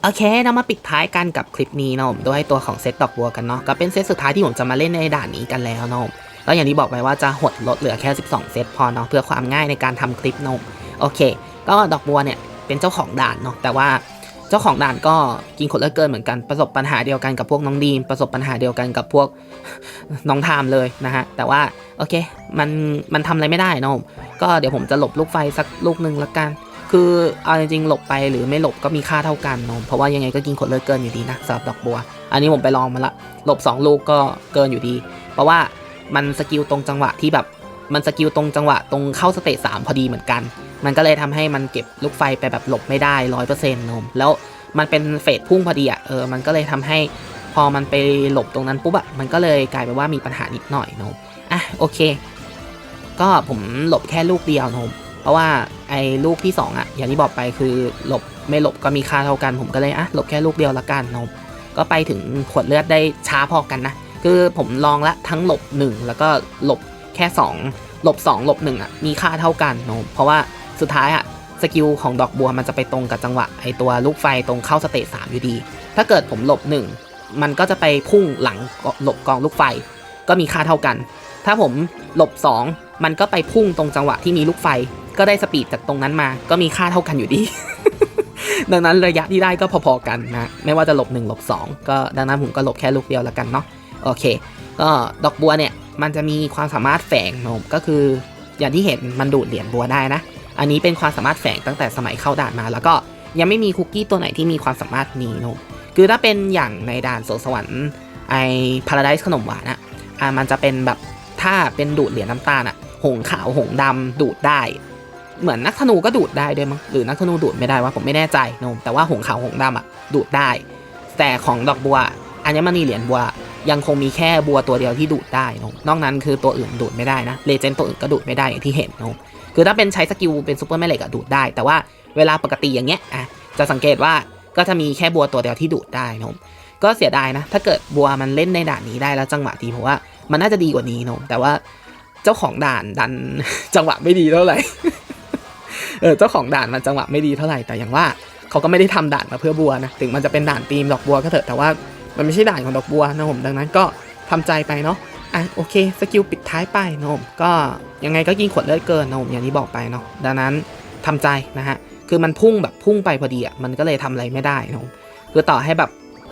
B: โอเคเรามาปิดท้ายกันกับคลิปนี้เนาะด้วยตัวของเซตดอกบัวกันเนาะก็เป็นเซตสุดท้ายที่ผมจะมาเล่นในด่านนี้กันแล้วเนาะแล้วอย่างที่บอกไปว่าจะหดลดเหลือแค่ 12 เซตพอเนาะเพื่อความง่ายในการทำคลิปเนาะโอเค ก็ดอกบัวเนี่ยเป็นเจ้าของด่านเนาะแต่ว่า เจ้าของด่านก็กินขดเลือดเกินเหมือนกันประสบปัญหาเดียวกันกับพวกน้องดีมประสบปัญหาเดียวกันกับพวกน้องทามเลยนะฮะแต่ว่าโอเคมันมันทำอะไรไม่ได้เนอะก็เดี๋ยวผมจะหลบลูกไฟสักลูกหนึ่งละกัน คือเอาจริงๆหลบไปหรือไม่หลบก็มีค่าเท่ากันนอะเพราะว่ายังไงก็กินขดเลือดเกินอยู่ดีนะสำหรับดอกบัว อันนี้ผมไปลองมาละหลบ 2 ลูกก็เกินอยู่ดี เพราะว่ามันสกิลตรงจังหวะที่แบบมันสกิลตรงจังหวะตรงเข้าสเตจสามพอดีเหมือนกัน มันก็เลยทำให้มันเก็บลูกไฟไปแบบหลบไม่ได้ร้อยเปอร์เซ็นต์นมแล้วมันเป็นเฟสพุ่งพอดีอะเออมันก็เลยทำให้พอมันไปหลบตรงนั้นปุ๊บอะมันก็เลยกลายเป็นว่ามีปัญหานิดหน่อยนมอะโอเค ก็ผมหลบแค่ลูกเดียวนมเพราะว่าไอ้ลูกที่สองอะอย่างที่บอกไปคือหลบไม่หลบก็มีค่าเท่ากัน ผมก็เลยอะหลบแค่ลูกเดียวละกันนาะก็ไปถึงขวดเลือดได้ช้าพอกันนะคือผมลองละทั้งหลบ 1 แล้วก็หลบแค่ 2 หลบ 2 หลบ1อะมีค่าเท่ากันนาะเพราะว่า สุดท้ายอะสกิลของดอกบัวมันจะไปตรงกับจังหวะไอตัวลูกไฟตรงเข้าสเตจสามอยู่ดี ถ้าเกิดผมหลบ1มันก็จะไปพุ่งหลังหลบกองลูกไฟ ก็มีค่าเท่ากัน ถ้าผมหลบ 2 มันก็ไปพุ่งตรงจังหวะที่มีลูกไฟ ก็ได้สปีดจากตรงนั้นมา ก็มีค่าเท่ากันอยู่ดี ดังนั้นระยะที่ได้ก็พอๆกันนะ ไม่ว่าจะหลบ1หลบ2 ก็ดังนั้นผมก็หลบแค่ลูกเดียวแล้วกันเนาะ โอเค ก็ดอกบัวเนี่ย มันจะมีความสามารถแฝงนอะก็คืออย่างที่เห็นมันดูดเหรียญบัวได้นะ อันนี้เป็นความสามารถแฝงตั้งแต่สมัยเข้าด่านมา แล้วก็ยังไม่มีคุกกี้ตัวไหนที่มีความสามารถนี้นอะคือถ้าเป็นอย่างในด่านสวนสวรรค์ไอพาราไดส์ขนมหวานอะอะมันจะเป็นแบบถ้าเป็นดูดเหรียญน้ำตาลอะหงขาวหงดำดูดได้ เหมือนนักธนูก็ดูดได้ด้วยมั้งหรือนักธนูดูดไม่ได้ว่าผมไม่แน่ใจนอะแต่ว่าหงขาวหงดำอะดูดได้ แต่ของดอกบัวอัญมณีเหรียญบัวยังคงมีแค่บัวตัวเดียวที่ดูดได้นอะนอกนั้นคือตัวอื่นดูดไม่ได้นะเลเจนด์ตัวอื่นก็ดูดไม่ได้อย่างที่เห็นนอะ คือถ้าเป็นใช้สกิลเป็นซูเปอร์แม่เหล็กอะดูดได้ แต่ว่าเวลาปกติอย่างเงี้ยอะจะสังเกตว่าก็จะมีแค่บัวตัวเดียวที่ดูดได้นอะก็เสียดายนะ ถ้าเกิดบัวมันเล่นในด่านนี้ได้แล้วจังหวะดีผมว่ามันน่าจะดีกว่านี้นะแต่ว่าเจ้าของด่านดันจังหวะไม่ดีเท่าไหร่เออเจ้าของด่านมันจังหวะไม่ดีเท่าไหร่แต่อย่างว่าเขาก็ไม่ได้ทำด่านมาเพื่อบัวนะถึงมันจะเป็นด่านตีมดอกบัวก็เถอะแต่ว่ามันไม่ใช่ด่านของดอกบัวนะผมดังนั้นก็ทำใจไปเนาะ อะโอเคสกิลปิดท้ายไปนะผมก็ยังไงก็กินขวดเลือดเกินนะผมอย่างที่บอกไปเนาะดังนั้นทำใจนะฮะคือมันพุ่งแบบพุ่งไปพอดีอะมันก็เลยทำอะไรไม่ได้นะผมคือต่อให้แบบ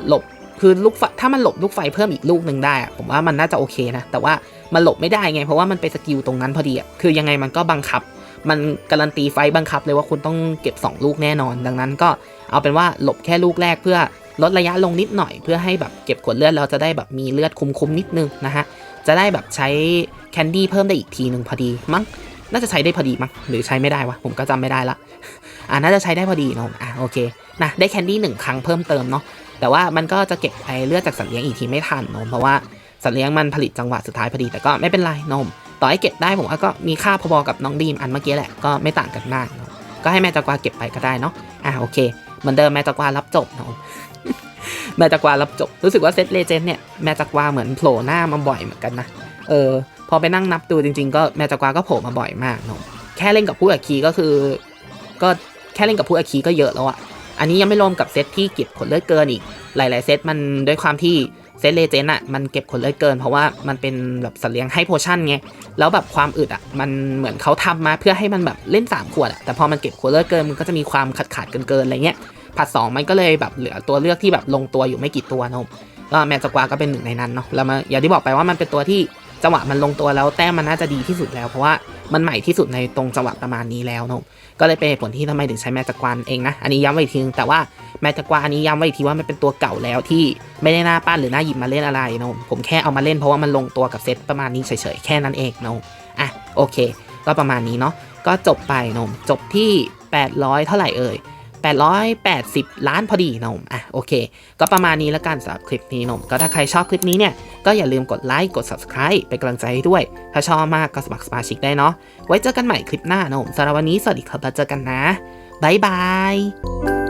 B: หลบคือลูกไฟถ้ามันหลบลูกไฟเพิ่มอีกลูกหนึ่งได้อะผมว่ามันน่าจะโอเคนะแต่ว่ามันหลบไม่ได้ไง เพราะว่ามันเป็นสกิลตรงนั้นพอดีอะคือยังไงมันก็บังคับ มันการันตีไฟบังคับเลยว่าคุณต้องเก็บ 2 ลูกแน่นอน ดังนั้นก็เอาเป็นว่าหลบแค่ลูกแรกเพื่อลดระยะลงนิดหน่อย เพื่อให้แบบเก็บขวดเลือดแล้วจะได้แบบมีเลือดคุ้มๆนิดนึงนะฮะ จะได้แบบใช้แคนดี้เพิ่มได้อีกทีหนึ่งพอดีมั้งน่าจะใช้ได้พอดีมั้งหรือใช้ไม่ได้วะผมก็จำไม่ได้ละอ่าน่าจะใช้ได้พอดีเนาะอะโอเคนะได้แคนดี้หนึ่งครั้งเพิ่มเติมเนาะแต่ว่ามันก็จะเก็บไอเลือดจากสัตว์เลี้ยงอีกทีไม่ทันเนาะเพราะว่าสัตว์เลี้ยงมันผลิตจังหวะสุดท้ายพอดีแต่ก็ไม่เป็นไรเนาะต่อให้เก็บได้ผมว่าก็มีค่าพอๆกับน้องดีมอันเมื่อกี้แหละก็ไม่ต่างกันมากก็ให้แม่จักวาเก็บไปก็ได้เนาะอะโอเค เหมือนเดิมแม่จักวารับจบเนาะ แม่จักวารับจบ รู้สึกว่าเซตเลเจนด์เนี่ยแม่จักวาเหมือนโผล่หน้ามาบ่อยเหมือนกันนะ เออ พอไปนั่งนับดูจริง ๆ ก็แม่จักวาก็โผล่มาบ่อยมากเนาะแค่เล่นกับผู้อัคคีก็คือ ก็แค่เล่นกับผู้อัคคีก็เยอะแล้วอะอันนี้ยังไม่รวมกับเซตที่เก็บผลเลือดเกินอีก หลาย ๆ เซตมันด้วยความที่เซตเลเจนด์อะมันเก็บผลเลือดเกิน เพราะว่ามันเป็นแบบสัตว์เลี้ยงให้โพชั่นไง แล้วแบบความอึดอะมันเหมือนเขาทำมาเพื่อให้มันแบบเล่น3ขวดอะแต่พอมันเก็บขวดเลือดเกินมันก็จะมีความขาดขาดๆเกินๆอะไรเงี้ย ผัดสองมันก็เลยแบบเหลือตัวเลือกที่แบบลงตัวอยู่ไม่กี่ตัวเนอะก็แมนจักวาก็เป็นหนึ่งในนั้นเนาะแล้วมาอย่างที่บอกไปว่ามันเป็นตัวที่จังหวะมันลงตัวแล้วแต้มมันน่าจะดีที่สุดแล้ว เพราะว่ามันใหม่ที่สุดในตรงจังหวะประมาณนี้แล้วเนอะก็เลยเป็นเหตุผลที่ทำไมถึงใช้แมจักวานเองนะอันนี้ย้ำไว้อีกทีนึงแต่ว่าแมจักวาอันนี้ย้ำไว้อีกทีว่ามันเป็นตัวเก่าแล้วที่ไม่ได้น่าปั้นหรือน่าหยิบมาเล่นอะไรเนอะผมแค่เอามาเล่นเพราะว่ามันลงตัวกับเซตประมาณนี้เฉยๆแค่นั้นเองนอะอะโอเค ก็ประมาณนี้เนาะก็จบไปนมจบที่ 800 เท่าไหร่เอ่ย 880 ล้านพอดีนมอะโอเค ก็ประมาณนี้แล้วกันสำหรับคลิปนี้นม ก็ถ้าใครชอบคลิปนี้เนี่ย ก็อย่าลืมกดไลค์ กด subscribe เป็นกำลังใจให้ด้วย ถ้าชอบมากก็สมัครสมาชิกได้เนาะ ไว้เจอกันใหม่คลิปหน้านมสำหรับวันนี้สวัสดีครับแล้วเจอกันนะ บ๊ายบาย